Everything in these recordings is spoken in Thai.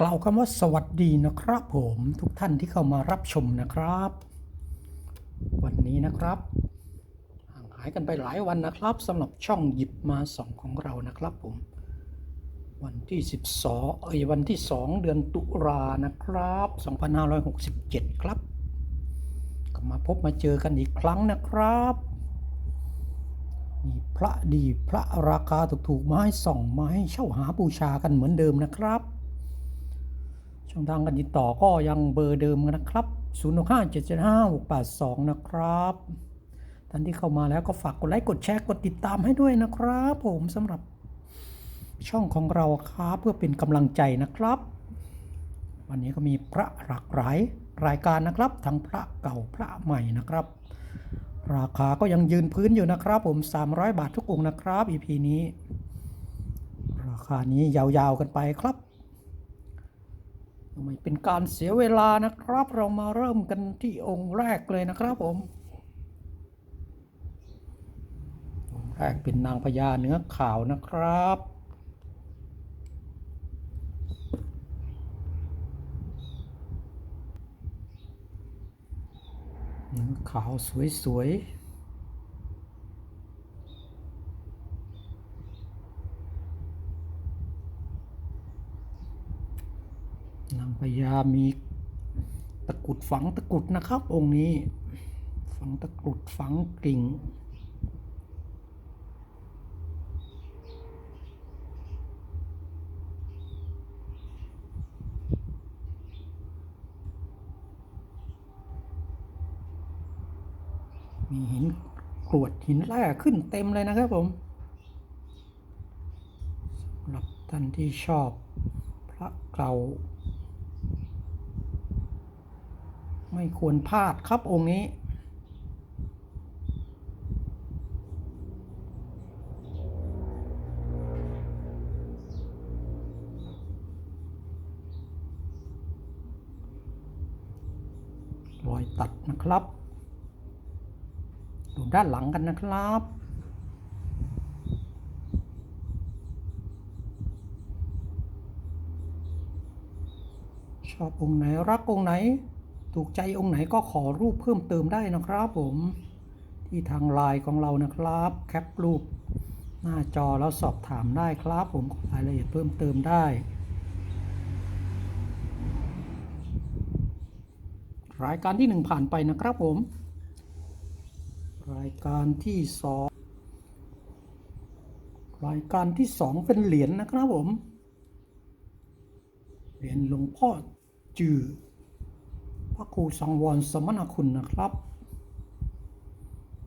กล่าวคำว่าสวัสดีนะครับผมทุกท่านที่เข้ามารับชมนะครับ วันนี้นะครับห่างหายกันไปหลายวันนะครับสำหรับช่องหยิบมาสองของเรานะครับผม วันที่ 12 เอ้ยวันที่ 2 เดือนตุลานะครับ 2567 ครับก็มาพบมาเจอกันอีกครั้งนะครับมีพระดีพระราคาถูกๆมาให้ส่องมาให้เช่าหาบูชากันเหมือนเดิมนะครับ ช่องทางการติดต่อก็ยังเบอร์เดิมนะครับ 0 6 5 7 7 5 6 8 2 นะครับท่านที่เข้ามาแล้วก็ฝากกดไลค์กดแชร์กดติดตามให้ด้วยนะครับ ผมสำหรับช่องของเราครับเพื่อเป็นกำลังใจนะครับ วันนี้ก็มีพระหลากหลายรายการนะครับทั้งพระเก่าพระใหม่นะครับ ราคาก็ยังยืนพื้นอยู่นะครับ ผม 300 บาททุกองค์นะครับ EP นี้ ราคานี้ยาวๆกันไปครับ ไม่เป็นการเสียเวลานะครับ เรามาเริ่มกันที่องค์แรกเลยนะครับผม องค์แรกเป็นนางพญาเนื้อขาวนะครับ เนื้อขาวสวยๆ นาง พญามีตะกุดฝังตะกุดนะครับ องค์นี้ ฝังตะกุดฝังกิ่งมีหินกรวดหินแร่ขึ้นเต็มเลยนะครับผมสำหรับท่านที่ชอบพระเก่า ไม่ควรพลาดครับองค์นี้ รอยตัดนะครับ ดูด้านหลังกันนะครับชอบองค์ไหนรักองค์ไหน ถูกใจองค์ไหนก็ขอรูปเพิ่มเติมได้นะครับผมที่ทางไลน์ของเรานะครับ แคปรูปหน้าจอแล้วสอบถามได้ครับผมรายละเอียดเพิ่มเติมได้ รายการที่หนึ่งผ่านไปนะครับผม รายการที่สองรายการที่สองเป็นเหรียญนะครับผม เหรียญหลวงพ่อจือ ระครูสังวรสมณคุณนะครับ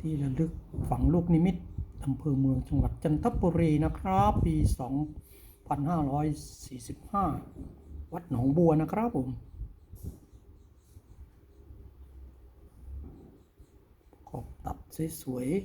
ที่ระลึกฝังลูกนิมิตอำเภอเมืองจังหวัดจันทบุรีนะครับ ปี 2545 วัดหนองบัวนะครับผมขอบตัดสวยๆ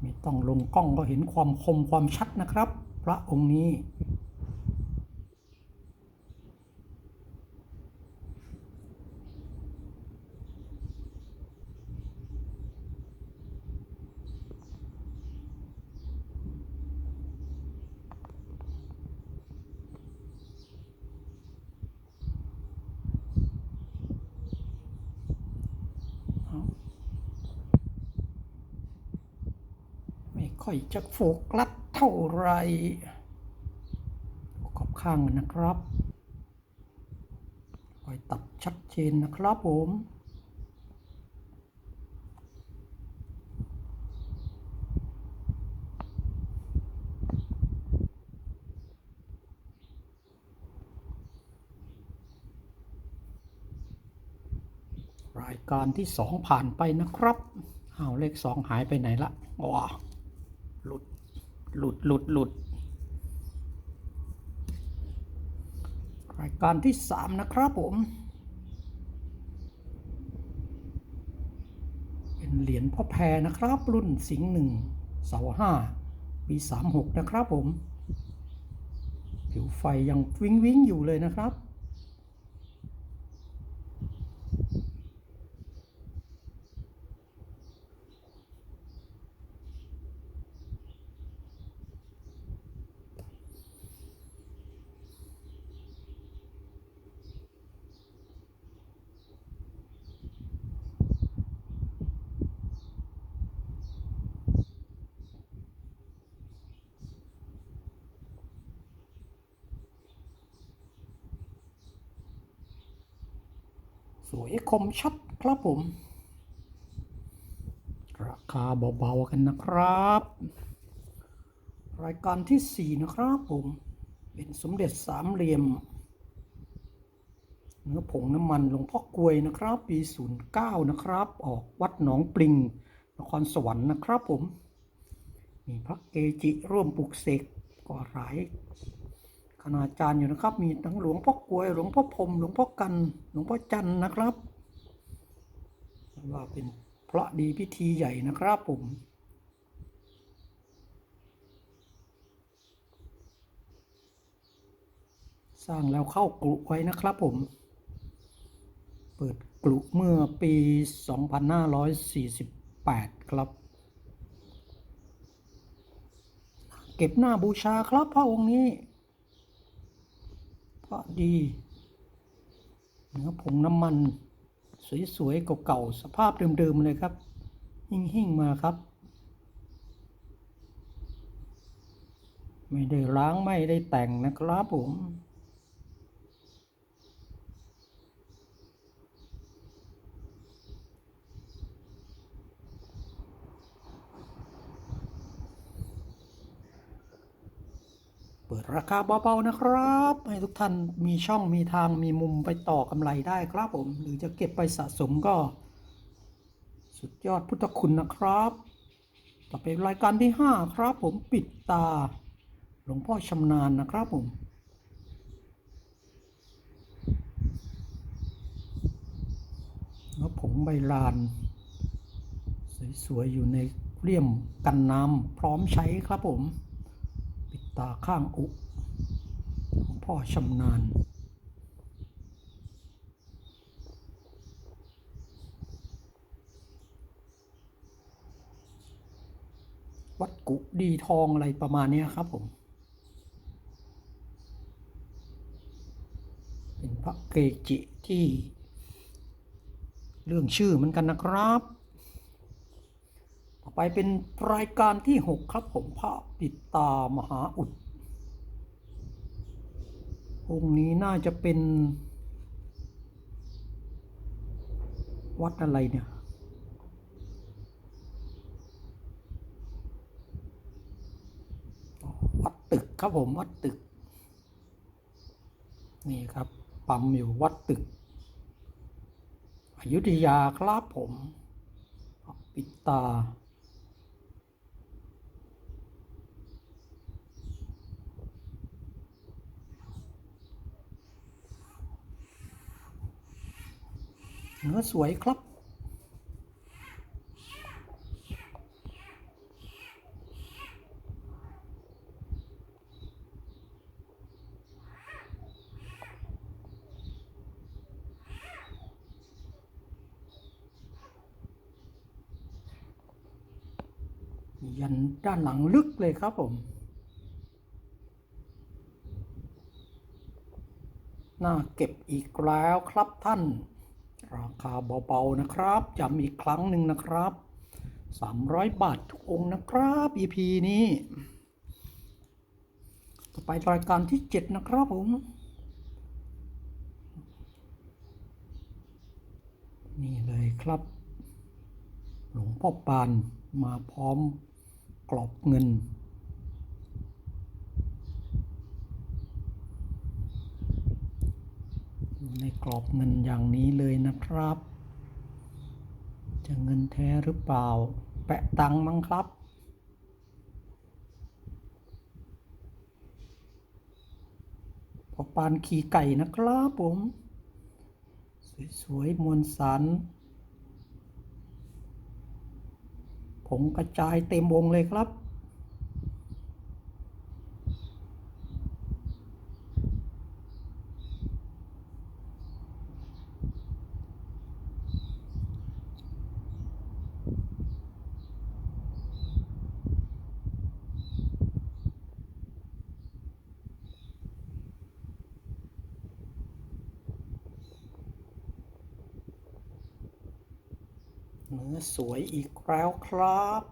ไม่ ต้องลงกล้องก็เห็นความคมความชัดนะครับ พระองค์นี้ ไม่ ค่อยจะโฟกัสเท่าไหรขอบข้างกันนะครับคอยตัดชัดเจนนะครับผมรายการที่สองผ่านไปนะครับ เอาเลขสองหายไปไหนละว้า หลุด หลุด หลุด หลุด รายการที่สามนะครับผม เป็นเหรียญพ่อแพรนะครับ รุ่นสิงห์หนึ่งเสาห้าปี36นะครับผม ผิวไฟยังวิ้งวิ้งอยู่เลยนะครับ สวย คมชัดครับผม ราคาเบาๆกันนะครับ รายการที่ 4 นะครับผม เป็นสมเด็จสามเหลี่ยม เนื้อผงน้ำมันหลวงพ่อกลวยนะครับ ปี 09 นะครับ ออกวัดหนองปริง นครสวรรค์นะครับผม มีพระเกจิร่วมปลุกเสกก็หลายคณาจารย์อยู่นะครับ มีทั้งหลวงพ่อกลวย หลวงพ่อพรมหลวงพ่อกัน หลวงพ่อจันนะครับ ว่าเป็นพระดีพิธีใหญ่นะครับผมสร้างแล้วเข้ากลุไว้นะครับผม เปิดกลุเมื่อปี 2548 ครับ เก็บหน้าบูชาครับพระองค์นี้พระดีเนื้อผงน้ำมัน สวยๆเก่าๆสภาพเดิมๆเลยครับ หิ่งๆมาครับ ไม่ได้ล้างไม่ได้แต่งนะครับผม ปิดราคาเบาๆนะครับ ให้ทุกท่านมีช่องมีทางมีมุมไปต่อกำไรได้ครับผม หรือจะเก็บไปสะสมก็ สุดยอดพุทธคุณนะครับ ต่อไปรายการที่ 5 ครับผมปิดตา หลวงพ่อชำนาญนะครับผมแล้วผงใบลาน สวย ๆ อยู่ในเลี่ยมกันน้ำพร้อมใช้ครับผม ตาข้างอุหลวงพ่อชำนาญ วัดกุดีทองอะไรประมาณนี้ครับผม เป็นพระเกจิที่เรื่องชื่อเหมือนกันนะครับ ไปเป็นรายการที่ 6 ครับผมพระปิดตามหาอุดองค์นี้น่าจะเป็น วัดอะไรเนี่ยวัดตึกครับผมวัดตึก นี่ครับปั๊มอยู่วัดตึกอยุธยาครับผม ปิดตา เนื้อสวยครับยันด้านหลังลึกเลยครับผม น่าเก็บอีกแล้วครับท่าน ราคาเบาๆนะครับย้ำอีกครั้งหนึ่งนะครับ 300 บาททุกองค์นะครับ EP นี้ ต่อไปรายการที่ 7 นะครับผม นี่เลยครับ หลวงพ่อปานมาพร้อมกรอบเงิน อยู่ ในกรอบเงินอย่างนี้เลยนะครับ จะเงินแท้หรือเปล่า แปะตังมั้งครับ พอปานขี่ไก่นะครับผม สวยๆ มวลสารผงกระจายเต็มวงเลยครับ อีกแล้วครับ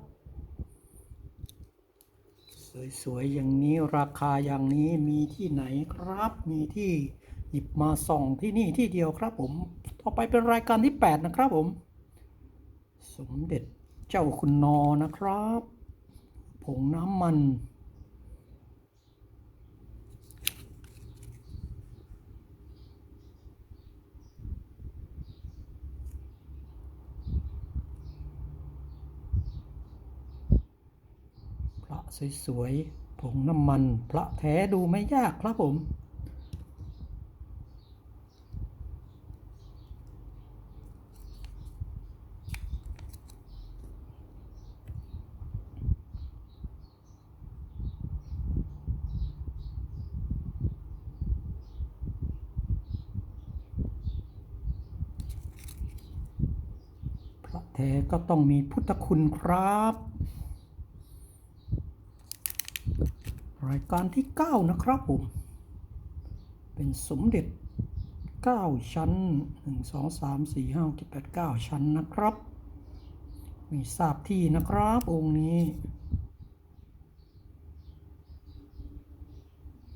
สวยๆอย่างนี้ราคาอย่างนี้มีที่ไหนครับ มีที่หยิบมาส่องที่นี่ที่เดียวครับผม ต่อไปเป็นรายการที่ 8 นะครับผม สมเด็จเจ้าคุณนอนะครับ ผงน้ำมัน พระ สวยๆ ผงน้ำมันพระแท้ดูไม่ยากครับผม พระแท้ก็ต้องมีพุทธคุณครับ รายการที่ 9 นะครับผม เป็นสมเด็จ 9 ชั้น 1 2 3 4 5 6 7 8 9 ชั้นนะครับ มีทราบที่นะครับองค์นี้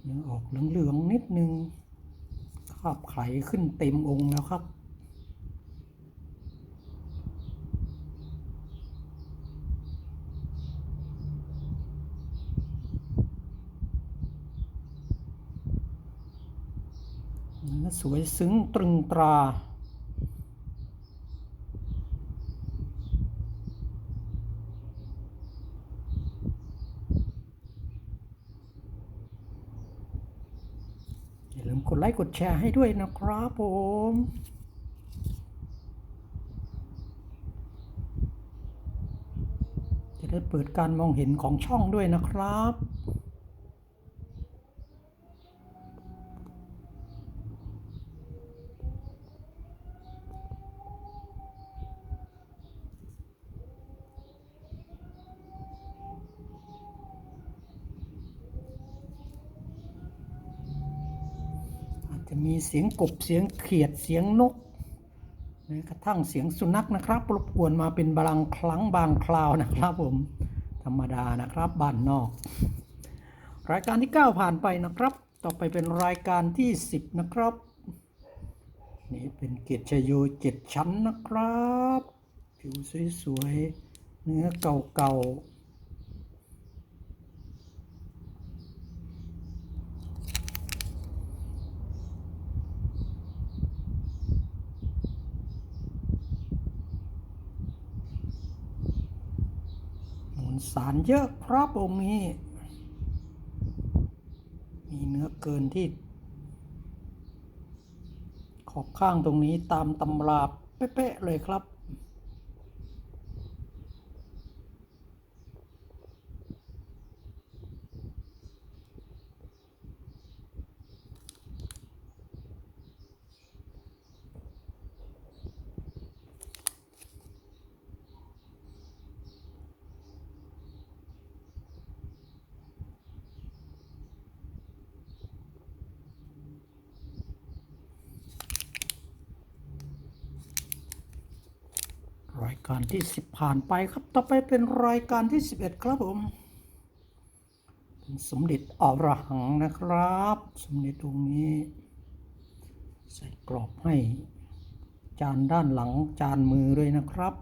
เนื้อออกเหลืองๆนิดนึงคาบไขขึ้นเต็มองค์แล้วครับ สวยซึ้งตรึงตรา อย่าลืมกดไลค์กดแชร์ให้ด้วยนะครับผมจะได้เปิดการมองเห็นของช่องด้วยนะครับ อา จะมีเสียงกบเสียงเขียดเสียงนกแม้กระทั่งเสียงสุนัขนะครับรบกวนมาเป็นบางครั้งบางคราวนะครับผมธรรมดานะครับบ้านนอก รายการที่ 9 ผ่านไปนะครับ ต่อไปเป็นรายการที่ 10 นะครับ นี่เป็นเกียรติชโยเจ็ดชั้นนะครับ ผิวสวยๆเนื้อเก่าๆ สารเยอะครับองค์นี้ มีเนื้อเกินที่ ขอบข้างตรงนี้ตามตำราเป๊ะๆเลยครับ รายการ ที่ 10 ผ่านไปครับ ต่อไปเป็นรายการที่ 11 ครับผมสมเด็จอรหังนะครับ สมเด็จองนี้ ใส่กรอบให้ จานด้านหลังจานมือด้วยนะครับ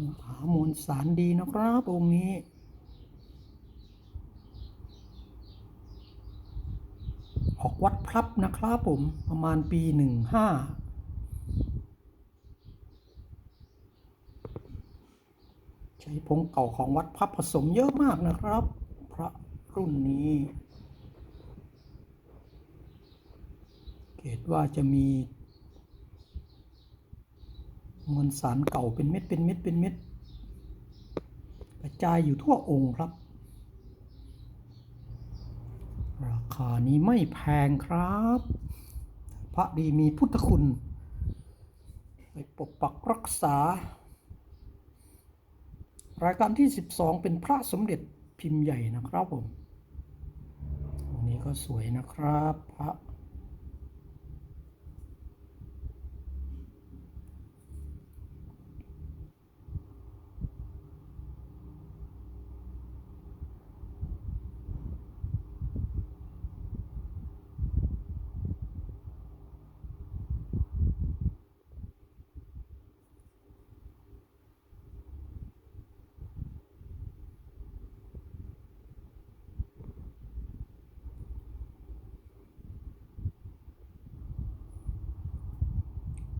นี่หามวล สารดีนะครับ องค์นี้ ออกวัดพลับนะครับผมประมาณปีหนึ่งห้าใช้ผงเก่าของวัดพับผสมเยอะมากนะครับ พระรุ่นนี้เกตว่าจะมีมวลสารเก่าเป็นเม็ดเป็นเม็ดเป็นเม็ด กระจายอยู่ทั่วองค์ครับ ราคานี้ไม่แพงครับ พระดีมีพุทธคุณ ไปปกปักรักษา รายการที่ 12 เป็นพระสมเด็จพิมพ์ใหญ่นะครับผมองนี้ก็สวยนะครับพระ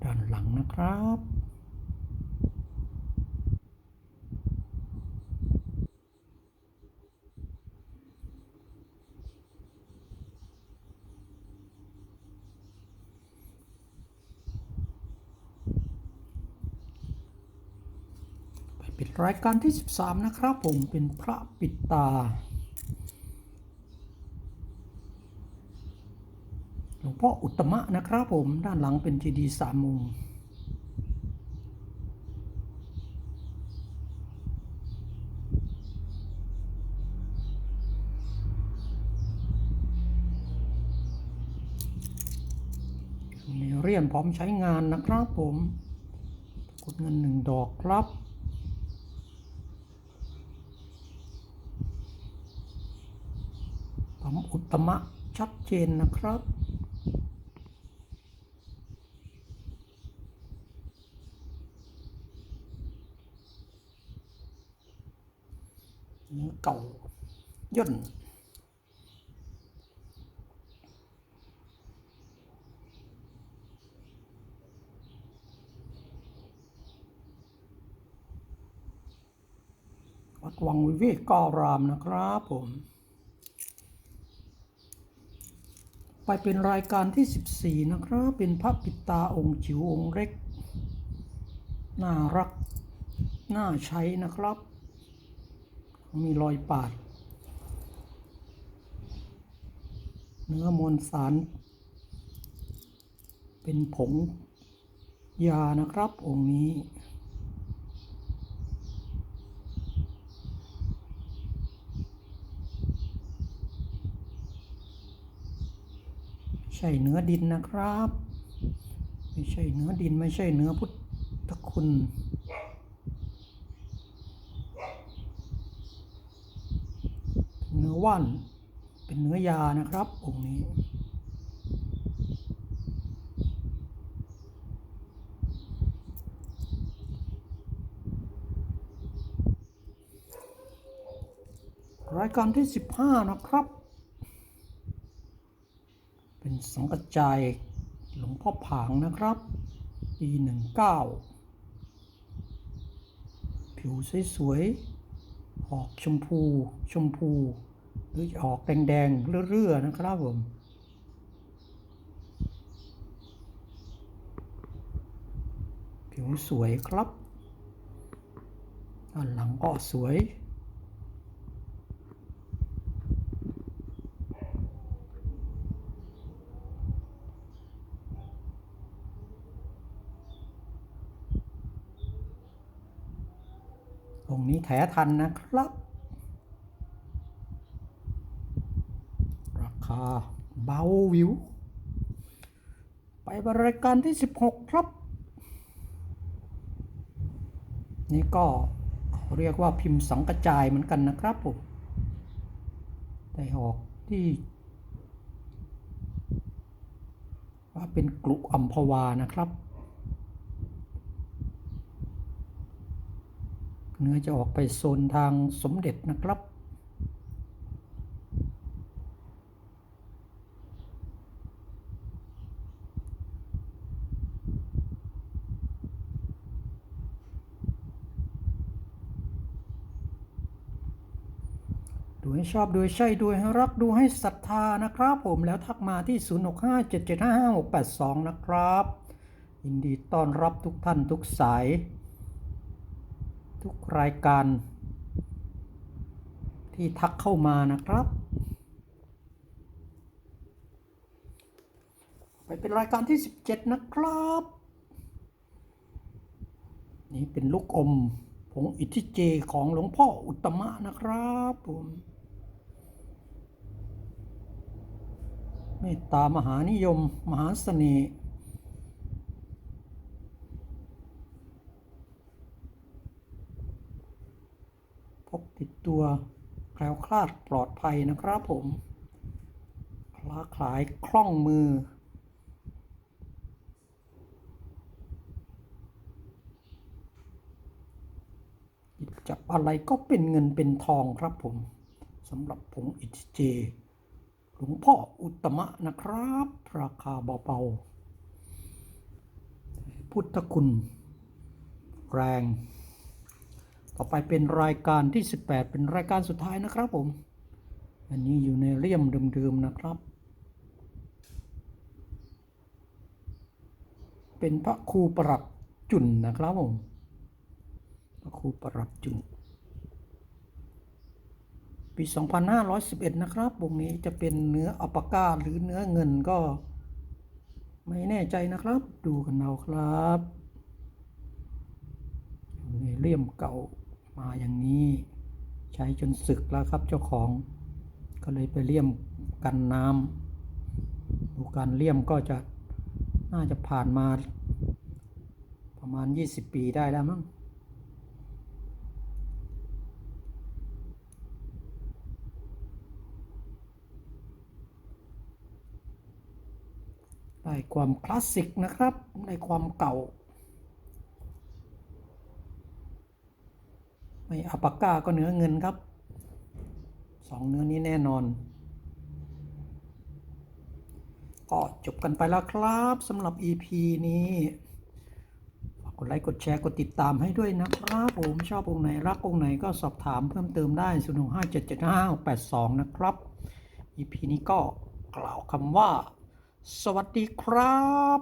ด้านหลังนะครับ ไปเป็น รายการที่ 13 นะครับผมเป็นพระปิดตาหลวงพ่ออุตมะนะครับผมด้านหลังเป็นเจดีย์สามองค์มีเรียญพร้อมใช้งานนะครับผมกดเงินหนึ่งดอกครับผม อุตมะชัดเจนนะครับเนื้อเก่าย่นวัดวังวิเวกกรามนะครับผม ไปเป็นรายการที่ 14 นะครับ เป็นพระปิตาองค์จิ๋วองค์เล็ก น่ารัก น่าใช้นะครับ มีรอยปาด เนื้อมวลสาร เป็นผงยานะครับองค์นี้ ใช่เนื้อดินนะครับ ไม่ใช่เนื้อดินไม่ใช่เนื้อพุทธคุณเนื้อว่านเป็นเนื้อยานะครับองค์นี้รายการที่ 15 นะครับ เป็น สังกัจจายหลวงพ่อผางนะครับ ปี19ผิวสวยๆ ออกชมพู ชมพู หรือออกแดงๆ เรื่อๆ นะครับผมผิวสวยครับด้านหลังก็สวย องค์นี้แถทันนะครับ ราคาเบาวิว ไปบริการที่ 16 ครับ นี่ก็เขาเรียกว่าพิมพ์สังกระจายเหมือนกันนะครับผมได้ออกที่ว่าเป็นกลุอัมพวานะครับ เนื้อจะออกไปโซนทางสมเด็จนะครับ ดูให้ชอบดูให้ใช่ดูให้รักดูให้ศรัทธานะครับผมแล้วทักมาที่ 0657755682 นะครับยินดีต้อนรับทุกท่านทุกสาย ทุกรายการ ที่ทักเข้ามานะครับ ไปเป็นรายการที่ 17 นะครับ นี่เป็นลูกอมผงอิทธิเจของหลวงพ่ออุตตมะนะครับผมเมตตามหานิยม มหาเสน่ห์พกติดตัวแคล้วคลาดปลอดภัยนะครับผมคล้าขลายคล่องมือ จับอะไรก็เป็นเงินเป็นทองครับผมสำหรับผงอิทเจหลวงพ่ออุตมะนะครับ ราคาเบาๆพุทธคุณ แรง ต่อไปเป็นรายการที่ 18 เป็นรายการสุดท้ายนะครับผม อันนี้อยู่ในเลี่ยมเดิมๆนะครับ เป็นพระครูประหลัดจุนนะครับผม พระครูประหลัดจุนปี 2511 นะครับวงนี้จะเป็นเนื้ออัปก้าหรือเนื้อเงินก็ ไม่แน่ใจนะครับ ดูกันเอาครับ ในเลี่ยมเก่า มาอย่างนี้ใช้จนสึกแล้วครับเจ้าของ ก็เลยไปเลี่ยมกันน้ำดูการเลี่ยมก็จะน่าจะผ่านมา ประมาณ 20 ปีได้แล้วมั้งได้ความคลาสสิกนะครับ ได้ความเก่า ไม่อัปปาก้าก็เนื้อเงินครับสองเนื้อนี้แน่นอน ก็จบกันไปแล้วครับสำหรับ EP นี้ฝากกดไลค์กดแชร์กดติดตามให้ด้วยนะครับผมชอบองค์ไหนรักองค์ไหนก็สอบถามเพิ่มเติมได้0 6 5 7 7 5 8 2 นะครับ EP นี้ก็กล่าวคำว่า สวัสดีครับ